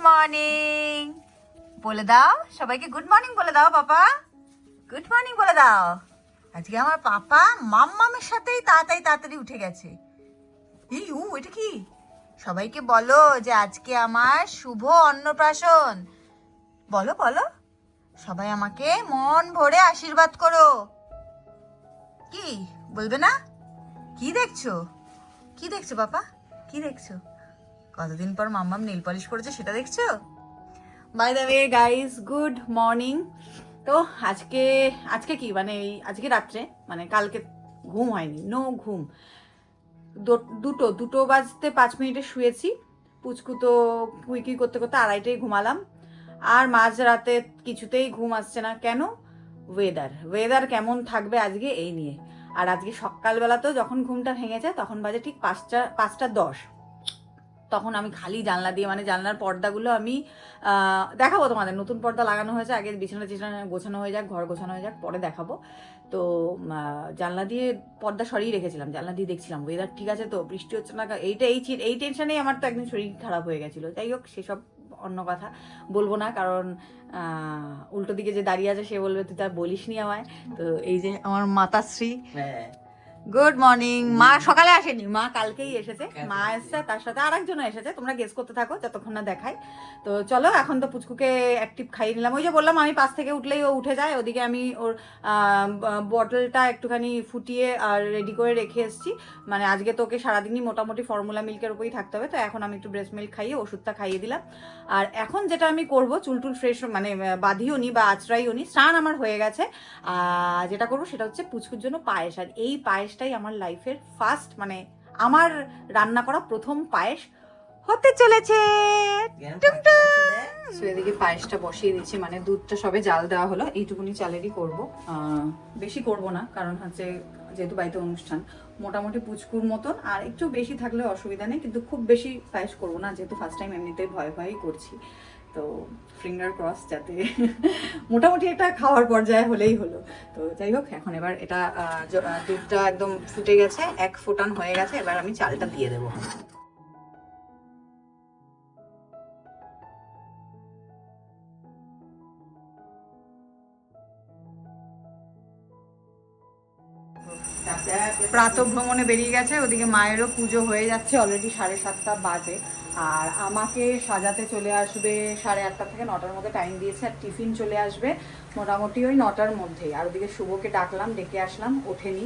Morning বলে দাও, সবাইকে গুড মর্নিং বলে দাও, পাপা। গুড মর্নিং বলে দাও। আজকে আমার পাপা মাম্মামের সাথেই তাড়াতাড়ি তাড়াতাড়ি উঠে গেছে। এই, উ, এটা কি? সবাইকে বলো যে আজকে আমার শুভ অন্নপ্রাশন। বলো বলো। সবাই আমাকে মন ভরে আশীর্বাদ করো। কি? বলবে না? কি দেখছ? কি দেখছ বাবা কি দেখছ? কতদিন পর মাম্মাম নীল পলিশ করেছে সেটা দেখছ? By the way guys good morning তো আজকে আজকে কি? মানে এই আজকে রাত্রে মানে কালকে ঘুম হয়নি নো ঘুম। দুটো দুটো বাজতে পাঁচ মিনিটে শুয়েছি। পুচকু তো কুইকুই করতে করতে আড়াইটাই ঘুমালাম। আর মাঝ রাতে কিছুতেই ঘুম আসছে না। কেন? ওয়েদার ওয়েদার কেমন থাকবে আজকে এই নিয়ে। আর আজকে সকালবেলাতেও যখন ঘুমটা ভেঙেছে, তখন বাজে ঠিক পাঁচটা পাঁচটা দশ। তখন আমি খালি জানলা দিয়ে মানে জানলার পর্দাগুলো আমি দেখাবো তোমাদের। নতুন পর্দা লাগানো হয়েছে, আগে বিছানা টিছানা গোছানো হয়ে যাক, ঘর গোছানো হয়ে যাক, পরে দেখাবো। তো জানলা দিয়ে পর্দা সরিয়ে রেখেছিলাম, জানলা দিয়ে দেখছিলাম। ওয়েদার ঠিক আছে তো, বৃষ্টি হচ্ছে না, এইটা, এই এই টেনশনেই আমার তো একদিন শরীর খারাপ হয়ে গেছিল। যাই হোক, সেসব অন্য কথা, বলব না, কারণ উল্টো দিকে যে দাঁড়িয়ে আছে, সে বলবে, তুই তার বলিস নি আমায়। তো এই যে আমার মাতাশ্রী গুড মর্নিং মা সকালে আসেনি। মা কালকেই এসেছে। মা এসছে তার সাথে আরেকজন এসেছে। তোমরা গেস করতে থাকো যতক্ষণ না দেখাই তো চলো এখন তো পুচকুকে অ্যাক্টিভ খাইয়ে নিলাম। ওই যে বললাম আমি পাশ থেকে উঠলেই ও উঠে যায়। ওদিকে আমি ওর বটলটা একটুখানি ফুটিয়ে আর রেডি করে রেখে এসেছি। মানে আজকে তোকে সারাদিনই মোটামুটি ফর্মুলা মিল্কের উপরেই থাকতে হবে। তো এখন আমি একটু ব্রেস্ট মিল্ক খাইয়ে ওষুধটা খাইয়ে দিলাম। আর এখন যেটা আমি করব চুলটুল ফ্রেশ মানে বাঁধিও নি বা আঁচড়াইও নি স্নান আমার হয়ে গেছে। আর যেটা করব সেটা হচ্ছে পুচকুর জন্য পায়েস। আর এই পায়েসটাই আমার লাইফের ফার্স্ট মানে আমার রান্না করা প্রথম পায়েস হতে চলেছে। এদিকে পায়েসটা বসিয়ে দিচ্ছি মানে দুধটা সবে জাল দেওয়া হলো। এইটুকুনি চালেরই করব। বেশি করব না কারণ হচ্ছে যেহেতু বাড়িতে অনুষ্ঠান মোটামুটি পুচকুর মতন। আর একটু বেশি থাকলে অসুবিধা নেই কিন্তু খুব বেশি পায়েস করব না যেহেতু ফার্স্ট টাইম এমনিতেই ভয় ভয়ই করছি। তো ফিঙ্গার ক্রস যাতে মোটামুটি একটা খাওয়ার পর্যায়ে হলেই হলো। তো যাই হোক, এখন এবার এটা দুধটা একদম ফুটে গেছে, এক ফুটান হয়ে গেছে, এবার আমি চালটা দিয়ে দেবো। প্রাত ভ্রমণে বেরিয়ে গেছে, ওদিকে মায়েরও পুজো হয়ে যাচ্ছে অলরেডি সাড়ে সাতটা বাজে। আর আমাকে সাজাতে চলে আসবে সাড়ে আটটা থেকে নটার মধ্যে টাইম দিয়েছে আর টিফিন চলে আসবে মোটামুটি ওই নটার মধ্যেই। আর ওদিকে শুভকে ডাকলাম, ডেকে আসলাম, ওঠেনি।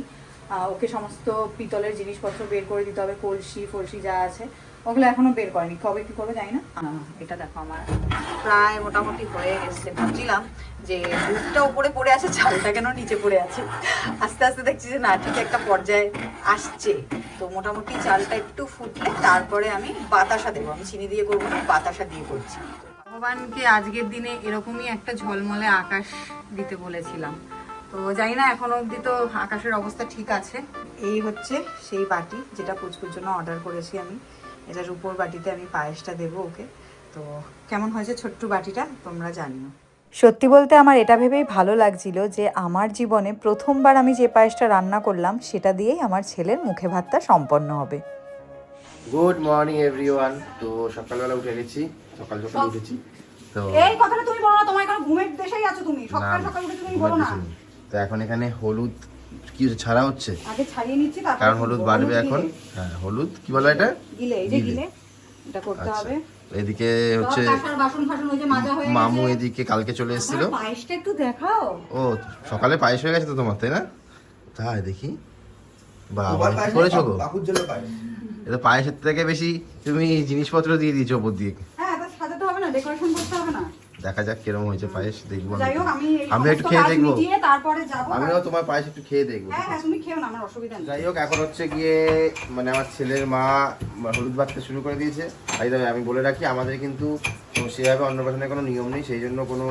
ওকে সমস্ত পিতলের জিনিসপত্র বের করে দিতে হবে, কলসি, ফলসি যা আছে। ওগুলো এখনও বের করেনি। কবে কি করবে জানি না। এটা দেখো আমার প্রায় মোটামুটি হয়ে এসছে ভাবছিলাম যে দুধটা উপরে পড়ে আছে, চালটা কেন নিচে পড়ে আছে? আস্তে আস্তে দেখছি যে না, ঠিক একটা পর্যায়ে আসছে। তো মোটামুটি চালটা একটু ফুটলে তারপরে আমি বাতাসা দেবো। আমি চিনি দিয়ে করব না, বাতাসা দিয়ে করছি। ভগবানকে আজকের দিনে এরকমই একটা ঝলমলে আকাশ দিতে বলেছিলাম। তো জানি না, এখনও অবধি তো আকাশের অবস্থা ঠিক আছে। এই হচ্ছে সেই বাটি যেটা পুচকুর জন্য অর্ডার করেছি আমি। এটার উপর বাটিতে আমি পায়েসটা দেবো ওকে। তো কেমন হয়েছে ছোট্ট বাটিটা তোমরা জানিও। সত্যি বলতে আমার এটা ভেবেই ভালো লাগছিল যে আমার জীবনে প্রথমবার আমি যে পায়েসটা রান্না করলাম সেটা দিয়েই আমার ছেলের মুখে ভাতটা সম্পন্ন হবে। Good morning everyone. তো সকালবেলা উঠে গেছি। সকাল সকাল উঠেছি তো এই কথাটা তুমি বলো না তোমার এখন ঘুমের দেশেই আছো তুমি। সকাল সকাল উঠে তুমি বলো না। তো এখন এখানে হলুদ কি ছাড়া হচ্ছে? আগে ছাড়িয়ে নিচ্ছি তারপর কারণ হলুদ বাড়বে এখন। হ্যাঁ হলুদ কি বলো এটা? গিলে এই যে গিলে। এটা করতে আচ্ছা হবে। এদিকে হচ্ছে সব কাঁসার বাসন ফাসন ওই যে মাজা হয়ে মামু এদিকে কালকে চলে এসেছিল। পায়েসটা একটু দেখাও। ও সকালে পায়েস হয়ে গেছে তো তোমার তাই না? তাই দেখি। বাবা কি করেছ গো? এটা পায়েসের থেকে বেশি তুমি জিনিসপত্র দিয়ে দিয়েছ ওপর দিয়ে। হ্যাঁ সাজাতে হবে না ডেকোরেশন করতে হবে না। দেখা যাক কীরকম হয়েছে পায়েস দেখব যাই হোক আমি আমি একটু খেয়ে দেখব। তারপরে যাব। আমিও তোমার পায়েস একটু খেয়ে দেখব হ্যাঁ হ্যাঁ তুমি খেও না আমার অসুবিধা নেই। যাই হোক এখন হচ্ছে গিয়ে মানে আমার ছেলের মা হলুদ বাঁধতে শুরু করে দিয়েছে। তাই তবে আমি বলে রাখি আমাদের কিন্তু সেভাবে অন্নপ্রাশনের কোনো নিয়ম নেই সেই জন্য কোনো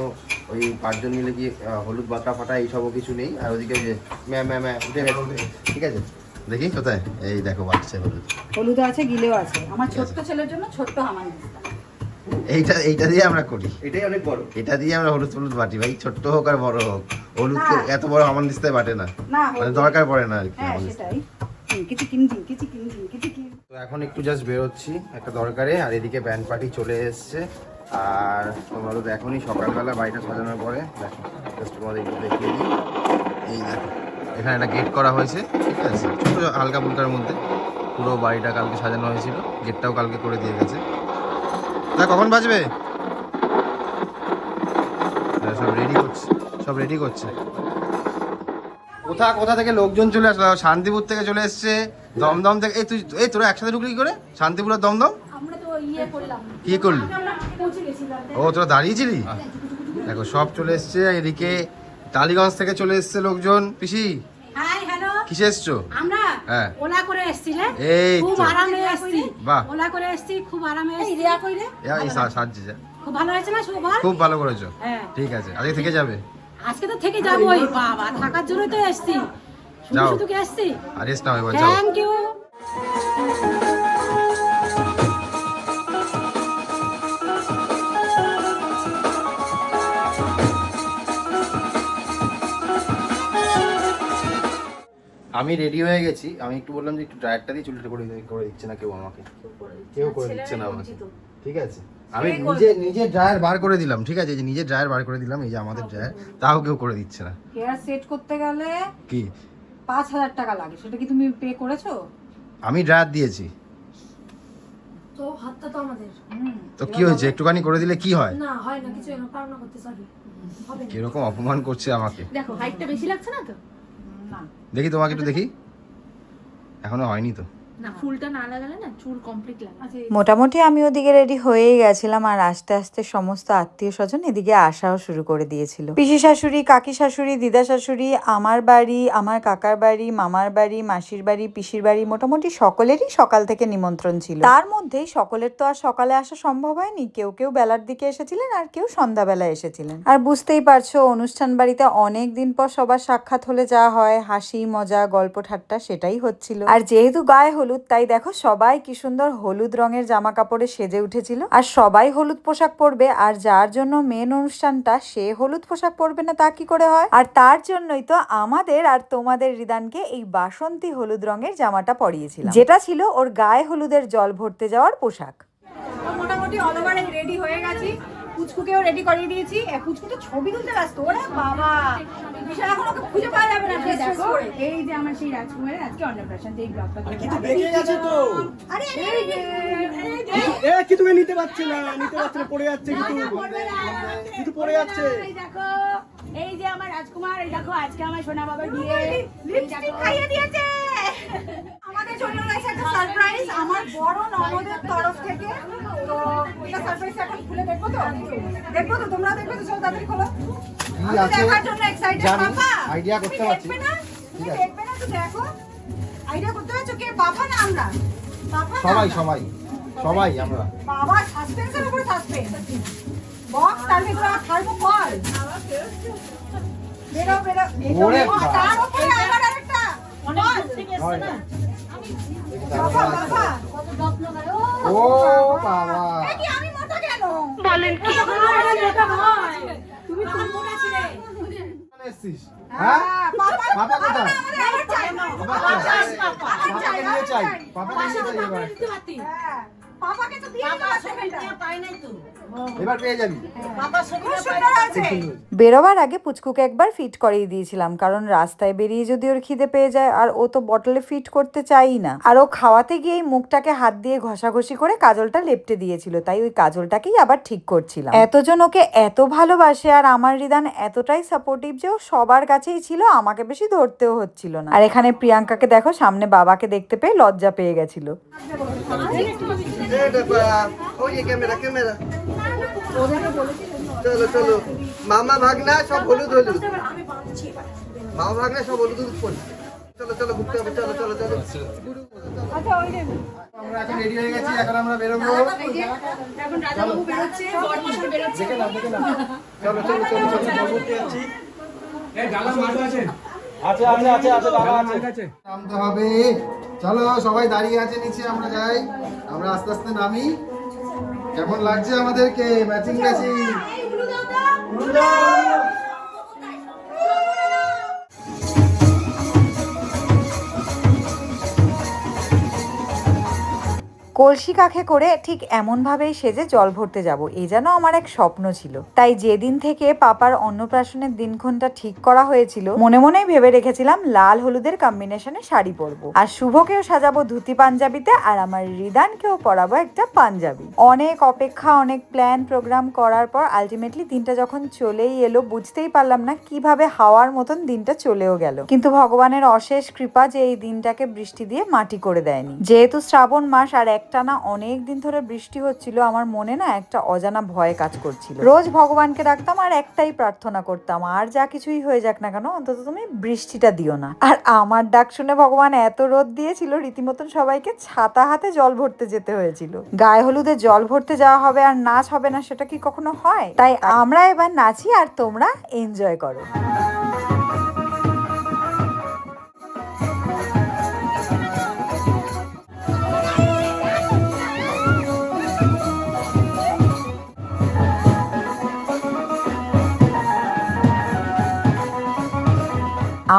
ওই পাঁচজন মিলে কি হলুদ বাটা ফাটা এইসবও কিছু নেই। আর ওদিকে যে ম্যা ম্যা ম্যা উঠে গেছে। ঠিক আছে? দেখি কোথায়? এই দেখো বাচ্চা হলুদ। হলুদ আছে গিলেও আছে। আমার ছোট্ট ছেলের জন্য ছোট্ট হামান এইটা এইটা দিয়ে আমরা করি। এটাই অনেক বড়। এটা দিয়ে আমরা হলুদ হলুদ বাটি ভাই। ছোট্ট হোক আর বড় হোক। হলুদ এত বড় আমার দিস্তায় বাটে না। না মানে দরকার পড়ে না আর কি হ্যাঁ তো এখন একটু জাস্ট বেরোচ্ছি একটা দরকারে আর এদিকে ব্যান্ড পার্টি চলে এসছে। আর তোমরা তো দেখোনি সকালবেলা বাড়িটা সাজানোর পরে। দেখো জাস্ট তোমাদের একটু দেখিয়ে দিই। এই দেখো এখানে একটা গেট করা হয়েছে ঠিক আছে? ছোটো হালকা ফুলকার মধ্যে। পুরো বাড়িটা কালকে সাজানো হয়েছিল। গেটটাও কালকে করে দিয়ে গেছে। তা কখন বাজবে? হ্যাঁ, সব রেডি করছে সব রেডি করছে। কোথা কোথা থেকে লোকজন চলে আসলো? শান্তিপুর থেকে চলে এসছে দমদম থেকে এই তুই এই তোরা একসাথে ঢুকলি কি করে? শান্তিপুর আর দমদম? আমরা তো ইয়ে করলাম। কি করলি? আমরা পৌঁছে গেছিলাম ও তোরা দাঁড়িয়েছিলি? দেখো সব চলে এসছে এদিকে টালিগঞ্জ থেকে চলে এসছে লোকজন। পিসি কিসে এসছো? আমরা হ্যাঁ। ওলা করে এসছি রে খুব আরামে এসছি। বাহ। ওলা করে এসছি খুব আরামে এসছি। রিয়া কইরে। এই সাজছে যা। খুব ভালো হয়েছে না শুভ? খুব ভালো করেছ। হ্যাঁ। ঠিক আছে। আজকে থেকে যাবে? আজকে তো থেকে যাবোই বাবা। থাকার জন্য তো এসছি। শুধু যাও। শুধু কি এসছি? আর রেস্ট নাও এবার যাও। থ্যাংক ইউ আমি রেডি হয়ে গেছি। আমি একটু বললাম যে একটু ড্রায়ারটা দিয়ে চুলটা করে করে দিচ্ছে না কেউ আমাকে। কেউ করে দিচ্ছে না আমাকে। ঠিক আছে? আমি নিজে নিজে ড্রায়ার বার করে দিলাম ঠিক আছে? এই যে নিজে ড্রায়ার বার করে দিলাম এই যে আমাদের ড্রায়ার তাও কেউ করে দিচ্ছে না। হেয়ার সেট করতে গেলে কি? পাঁচ হাজার টাকা লাগে। সেটা কি তুমি পে করেছ? আমি ড্রায়ার দিয়েছি। তো হাতটা তো আমাদের। তো কি হয়েছে? একটুখানি করে দিলে কি হয়? না হয় না কিছু না। করতে হবে কীরকম অপমান করছে আমাকে। দেখো হাইটটা বেশি লাগছে না তো? দেখি তোমাকে একটু দেখি। এখনও হয়নি তো। না ফুলটা না লাগালে না চুল কমপ্লিট লাগে আচ্ছা মোটামুটি আমি ওদিকে রেডি হয়েই গেছিলাম আর আস্তে আস্তে সমস্ত আত্মীয় স্বজন এদিকে আসাও শুরু করে দিয়েছিল। পিসি শাশুড়ি কাকি শাশুড়ি দিদা শাশুড়ি আমার বাড়ি আমার কাকার বাড়ি মামার বাড়ি মাসির বাড়ি পিসির বাড়ি মোটামুটি সকলেরই সকাল থেকে নিমন্ত্রণ ছিল। তার মধ্যেই সকলের তো আর সকালে আসা সম্ভব হয়নি। কেউ কেউ বেলার দিকে এসেছিলেন আর কেউ সন্ধ্যাবেলা এসেছিলেন। আর বুঝতেই পারছ অনুষ্ঠান বাড়িতে অনেক দিন পর সবার সাক্ষাৎ হলে যা হয় হাসি মজা গল্প ঠাট্টা সেটাই হচ্ছিল। আর যেহেতু গায়ে হলুদ তাই দেখো সবাই কি সুন্দর হলুদ রঙের জামা কাপড়ে সেজে উঠেছিল। আর সবাই হলুদ পোশাক পরবে, আর যার জন্য মেন অনুষ্ঠানটা সে হলুদ পোশাক পরবে না তা কি করে হয়? আর তার জন্যই তো আমাদের আর তোমাদের রিদানকে এই বাসন্তী হলুদ রঙের জামাটা পরিয়েছিলাম। যেটা ছিল ওর গায়ে হলুদের জল ভরতে যাওয়ার পোশাক। মোটামুটি অল ওভার রেডি হয়ে গেছি। পুচকুকেও রেডি করিয়ে দিয়েছি পুচকু তো ছবি তুলতে ব্যস্ত ওরা বাবা বিশাল এখন ওকে খুঁজে পাওয়া যাবে না ফ্রেস এই যে আমার সেই রাজকুমারের আজকে অন্নপ্রাশন যে ব্লগটা কিন্তু বেঁকে গেছে তো আরে এ কি তুমি নিতে পারছে না নিতে পারছে না পড়ে যাচ্ছে কিন্তু। কিন্তু পড়ে যাচ্ছে। দেখো এই যে আমার রাজকুমার এই দেখো আজকে আমার সোনা বাবার বিয়ে লিপস্টিক খাইয়ে দিয়েছে। আমাদের জন্য রয়েছে একটা সারপ্রাইজ আমার বড় ননদের তরফ থেকে। তো এটা সারপ্রাইজ এখন খুলে দেখব তো? দেখব তো? তোমরা দেখবে তো? চলো তাড়াতাড়ি খোলো। আমি দেখার জন্য এক্সাইটেড বাবা। idea করতে পারছি। তুমি ঠিক দেখবে না? তো দেখো। আইডিয়া করতে পারছ কে? বাবা না আমরা। সবাই সবাই। সবাই আমরা। বাবা সাসপেন্সের উপরে সাসপেন্স বক্স তার ভিতরে আর থার্মোকল বেরো বেরো ওরে তার উপরে আবার আরেকটা। বল। বাবা বাবা। ও বাবা। কি আমি মোটা কেন? তুমি খুব মোটা ছিলে এসছিস? হ্যাঁ বাবা বাবা কোথায়? আমাদের চাই। না বাবা নিয়ে চাই। পাপাকে নিয়ে চাই এবার। হ্যাঁ, পাপাকে তো দিয়ে দাও নাই এবার পেয়ে যাবি খুব সুন্দর আছে বেরোবার আগে পুচকুকে একবার ফিট করিয়ে দিয়েছিলাম কারণ রাস্তায় বেরিয়ে যদি ওর খিদে পেয়ে যায় আর ও তো বটলে ফিট করতে চাই না আর ও খাওয়াতে গিয়েই মুখটাকে হাত দিয়ে ঘষাঘষি করে কাজলটা লেপটে দিয়েছিল তাই ওই কাজলটাকেই আবার ঠিক করছিলাম এতজন ওকে এত ভালোবাসে আর আমার রিদান এতটাই সাপোর্টিভ যে ও সবার কাছেই ছিল আমাকে বেশি ধরতেও হচ্ছিল না আর এখানে প্রিয়াঙ্কাকে দেখো সামনে বাবাকে দেখতে পেয়ে লজ্জা পেয়ে গেছিল ক্যামেরা ক্যামেরা চলো চলো। মামা ভাগনা সব হলুদ হলুদ। মামা ভাগনা সব হলুদ হলুদ চলো চলো ঘুরতে হবে চলো চলো চলো। আমরা এখন রেডি হয়ে গেছি এখন আমরা বেরোবো। চলো চলো চলো চলো নামতে হবে। চলো সবাই দাঁড়িয়ে আছে নিচে আমরা যাই। আমরা আস্তে আস্তে নামি। কেমন লাগছে আমাদেরকে ম্যাচিং ম্যাচিং কলসি কাখে করে ঠিক এমনভাবেই সেজে জল ভরতে যাব। এই যেন আমার এক স্বপ্ন ছিল। তাই যেদিন থেকে পাপার অন্নপ্রাশনের দিনক্ষণটা ঠিক করা হয়েছিল, মনে মনেই ভেবে রেখেছিলাম লাল হলুদের কম্বিনেশনে শাড়ি পরবো। আর শুভকেও সাজাবো ধুতি পাঞ্জাবিতে আর আমার রিদানকেও পরাবো একটা পাঞ্জাবি। অনেক অপেক্ষা, অনেক প্ল্যান প্রোগ্রাম করার পর আলটিমেটলি দিনটা যখন চলেই এলো, বুঝতেই পারলাম না কীভাবে হাওয়ার মতন দিনটা চলেও গেল। কিন্তু ভগবানের অশেষ কৃপা যে এই দিনটাকে বৃষ্টি দিয়ে মাটি করে দেয়নি। যেহেতু শ্রাবণ মাস আর একটানা অনেক দিন ধরে বৃষ্টি হচ্ছিল, আমার মনে না একটা অজানা ভয় কাজ করছিল। রোজ ভগবানকে ডাকতাম আর একটাই প্রার্থনা করতাম, আর যা কিছুই হয়ে যাক না কেন, অন্তত তুমি বৃষ্টিটা দিও না। আর আমার ডাক শুনে ভগবান এত রোদ দিয়েছিল, রীতিমতন সবাইকে ছাতা হাতে জল ভরতে যেতে হয়েছিল। গায়ে হলুদে জল ভরতে যাওয়া হবে আর নাচ হবে না, সেটা কি কখনো হয়? তাই আমরা এবার নাচি আর তোমরা এনজয় করো।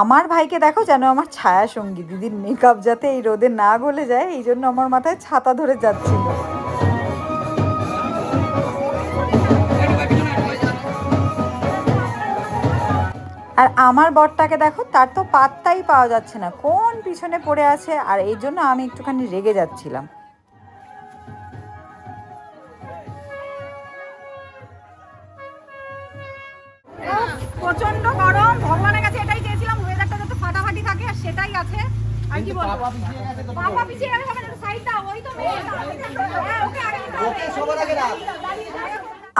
আমার ভাইকে দেখো যেন আমার ছায়া সঙ্গী দিদির মেকআপ যাতে এই রোদে না গলে যায়, এই জন্য আমার মাথায় ছাতা ধরে যাচ্ছিল আর আমার বরটাকে দেখো, তার তো পাত্তাই পাওয়া যাচ্ছে না। কোন পিছনে পড়ে আছে, আর এই জন্য আমি একটুখানি রেগে যাচ্ছিলাম। প্রচণ্ড গরম, ভগবানের কাছে এটাই ফাটাফাটি থাকে আর সেটাই আছে। আর কি বলব? পাপা পিছিয়ে গেলে হবে না সাইড দাও ওই তো হ্যাঁ ওকে। সবার আগে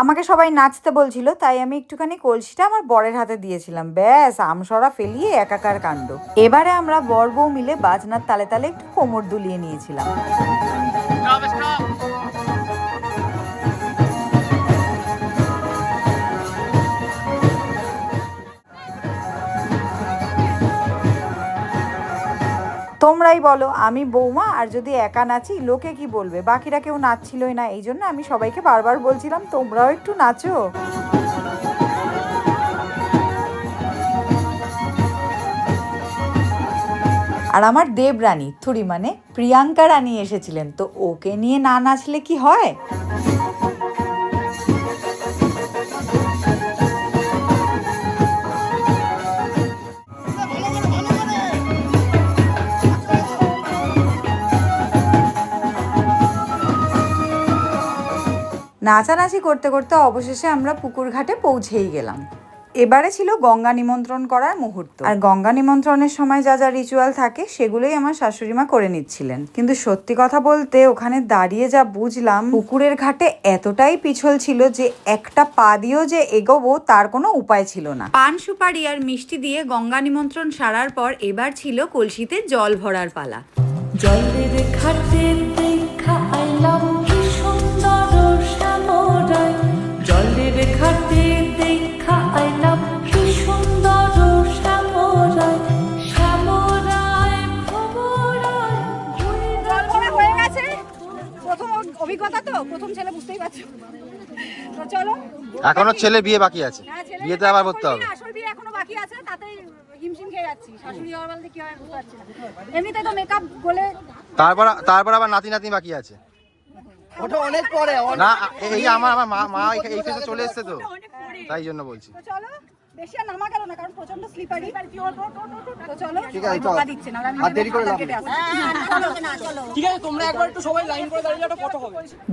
আমাকে সবাই নাচতে বলছিল তাই আমি একটুখানি কলসিটা আমার বরের হাতে দিয়েছিলাম। ব্যাস আমসরা ফেলিয়ে একাকার কাণ্ড। এবারে আমরা বর বউ মিলে বাজনার তালে তালে একটু কোমর দুলিয়ে নিয়েছিলাম। তোমরাই বলো, আমি বৌমা আর যদি একা নাচি, লোকে কি বলবে? বাকিরা কেউ নাচছিলই না এই জন্য আমি সবাইকে বারবার বলছিলাম, তোমরাও একটু নাচো। আর আমার দেবরানী, থুরি মানে প্রিয়াঙ্কা রানী এসেছিলেন, তো ওকে নিয়ে না নাচলে কি হয়? নাচানাচি করতে করতে অবশেষে আমরা পুকুর ঘাটে পৌঁছেই গেলাম। এবারে ছিল গঙ্গা নিমন্ত্রণ করার মুহূর্ত। আর গঙ্গা নিমন্ত্রণের সময় যা যা রিচুয়াল থাকে, সেগুলোই আমার শাশুড়ি মা করে নিচ্ছিলেন। কিন্তু সত্যি কথা বলতে, ওখানে দাঁড়িয়ে যা বুঝলাম, পুকুরের ঘাটে এতটাই পিছল ছিল যে একটা পা দিয়েও যে এগোবো, তার কোনো উপায় ছিল না। পান, সুপারি আর মিষ্টি দিয়ে গঙ্গা নিমন্ত্রণ সারার পর এবার ছিল কলসিতে জল ভরার পালা। জলের ঘাটে এখনও ছেলে বিয়ে বাকি আছে। হ্যাঁ, বিয়েতে আবার করতে হবে। আসল বিয়ে এখনও বাকি আছে তাতেই হিমশিম খেয়ে যাচ্ছি। শাশুড়ি হওয়ার বলতে কি হয় বুঝতে পারছি এমনিতে তো মেকআপ বলে তারপর তারপর আবার নাতি নাতি বাকি আছে। ওটা অনেক পরে না এই আমার আমার মা মা এই- এই ফেসে চলে এসেছে তো। তাই জন্য বলছি। চলো বেশি আর নামা গেল না কারণ প্রচণ্ড স্লিপারি তো চলো ঠিক আছে, ধোকা চল। দিচ্ছে না আমি আর দেরি করে লাভ কেটে নেই। আসছি। চলো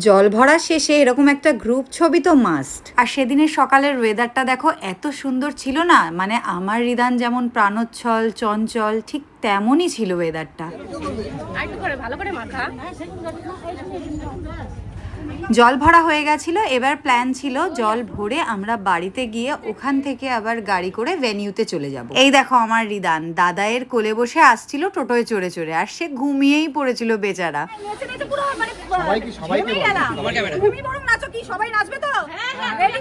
জল ভরা শেষে এরকম একটা গ্রুপ ছবি তো মাস্ট আর সেদিনের সকালের ওয়েদারটা দেখো এত সুন্দর ছিল না? মানে আমার হৃদান যেমন প্রাণোচ্ছল চঞ্চল ঠিক তেমনই ছিল ওয়েদারটা আর একটু করে ভালো করে মাখা। জল ভরা হয়ে গেছিল এবার প্ল্যান ছিল জল ভরে আমরা বাড়িতে গিয়ে ওখান থেকে আবার গাড়ি করে ভেনিউতে চলে যাব। এই দেখো আমার রিদান দাদায়ের কোলে বসে আসছিল টোটোয় চড়ে চড়ে আর সে ঘুমিয়েই পড়েছিল বেচারা। নেচে নেচে পুরো মানে ঘেমে গেলাম। তুমি বরং নাচো কি? সবাই নাচবে তো? রেডি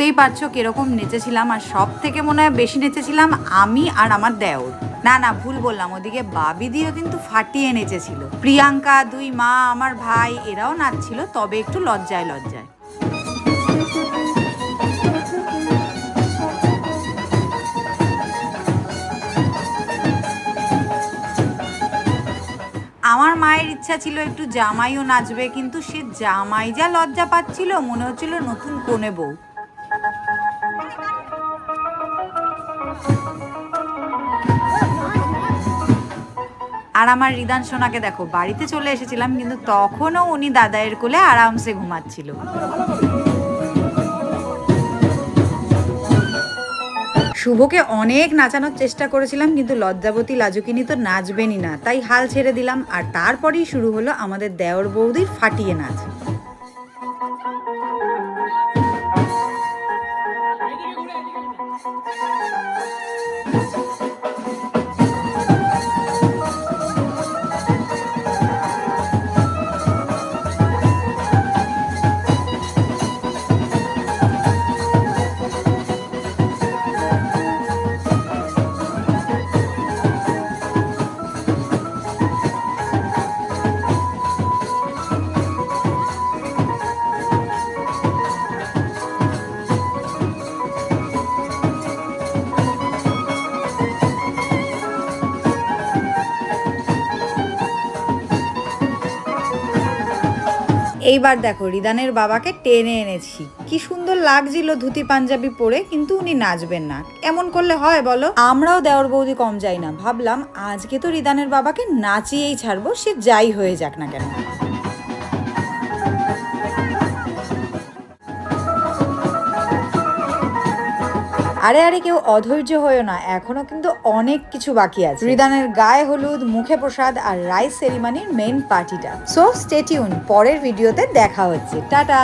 বুঝতেই পারছ কীরকম নেচেছিলাম আর সব থেকে মনে হয় বেশি নেচেছিলাম আমি আর আমার দেওর। না না, ভুল বললাম, ওদিকে বাবি দিও কিন্তু ফাটিয়ে নেচেছিল। প্রিয়াঙ্কা দুই মা, আমার ভাই, এরাও নাচছিল, তবে একটু লজ্জায় লজ্জায়। আমার মায়ের ইচ্ছা ছিল একটু জামাইও নাচবে, কিন্তু সে জামাই যা লজ্জা পাচ্ছিল, মনে হচ্ছিল নতুন কোনে বউ। আর আমার রিদান সোনাকে দেখো, বাড়িতে চলে এসেছিলাম, কিন্তু তখনও উনি দাদায়ের কোলে আরামসে ঘুমাচ্ছিল। শুভকে অনেক নাচানোর চেষ্টা করেছিলাম, কিন্তু লজ্জাবতী লাজুকিনি তো নাচবেনই না। তাই হাল ছেড়ে দিলাম, আর তারপরেই শুরু হলো আমাদের দেওর বৌদির ফাটিয়ে নাচ। এইবার দেখো, রিদানের বাবাকে টেনে এনেছি। কি সুন্দর লাগছিল ধুতি পাঞ্জাবি পরে, কিন্তু উনি নাচবেন না। এমন করলে হয় বলো? আমরাও দেওর বৌদি কম যাই না। ভাবলাম, আজকে তো রিদানের বাবাকে নাচিয়েই ছাড়বো, সে যাই হয়ে যাক না কেন। আরে আরে কেউ অধৈর্য হয়েও না, এখনও কিন্তু অনেক কিছু বাকি আছে। রিদানের গায়ে হলুদ, মুখে প্রসাদ আর রাইস সেরিমানির মেন পার্টিটা সো স্টেটিউন পরের ভিডিওতে দেখা হচ্ছে। টাটা!